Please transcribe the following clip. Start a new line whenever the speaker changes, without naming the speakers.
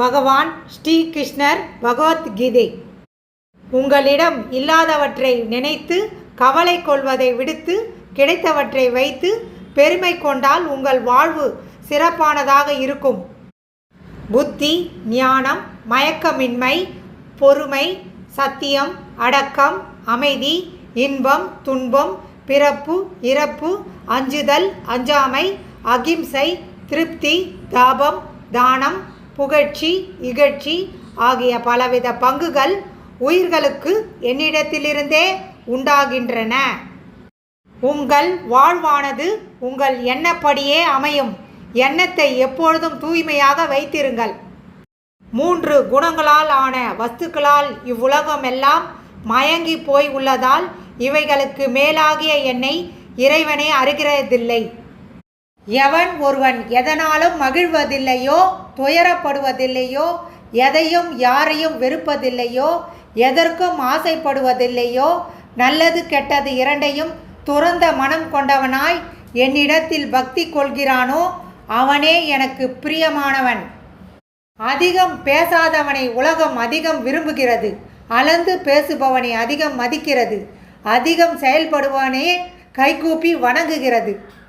பகவான் ஸ்ரீ கிருஷ்ணர் பகவத்கீதை உங்களிடம் இல்லாதவற்றை நினைத்து கவலை கொள்வதை விடுத்து கிடைத்தவற்றை வைத்து பெருமை கொண்டால் உங்கள் வாழ்வு சிறப்பானதாக இருக்கும். புத்தி ஞானம் மயக்கமின்மை பொறுமை சத்தியம் அடக்கம் அமைதி இன்பம் துன்பம் பிறப்பு இறப்பு அஞ்சுதல் அஞ்சாமை அகிம்சை திருப்தி தாபம் தானம் புகழ்ச்சி இகழ்ச்சி ஆகிய பலவித பங்குகள் உயிர்களுக்கு என்னிடத்திலிருந்தே உண்டாகின்றன. உங்கள் வாழ்வானது உங்கள் எண்ணப்படியே அமையும். எண்ணத்தை எப்பொழுதும் தூய்மையாக வைத்திருங்கள். மூன்று குணங்களால் ஆன வஸ்துக்களால் இவ்வுலகமெல்லாம் மயங்கி போய் உள்ளதால் இவைகளுக்கு மேலாகிய என்னை இறைவனே அறிகிறதில்லை. எவன் ஒருவன் எதனாலும் மகிழ்வதில்லையோ துயரப்படுவதில்லையோ எதையும் யாரையும் வெறுப்பதில்லையோ எதற்கும் ஆசைப்படுவதில்லையோ நல்லது கெட்டது இரண்டையும் துறந்த மனம் கொண்டவனாய் என்னிடத்தில் பக்தி கொள்கிறானோ அவனே எனக்கு பிரியமானவன். அதிகம் பேசாதவனை உலகம் அதிகம் விரும்புகிறது. அளந்து பேசுபவனை அதிகம் மதிக்கிறது. அதிகம் செயல்படுபவனே கைகூப்பி வணங்குகிறது.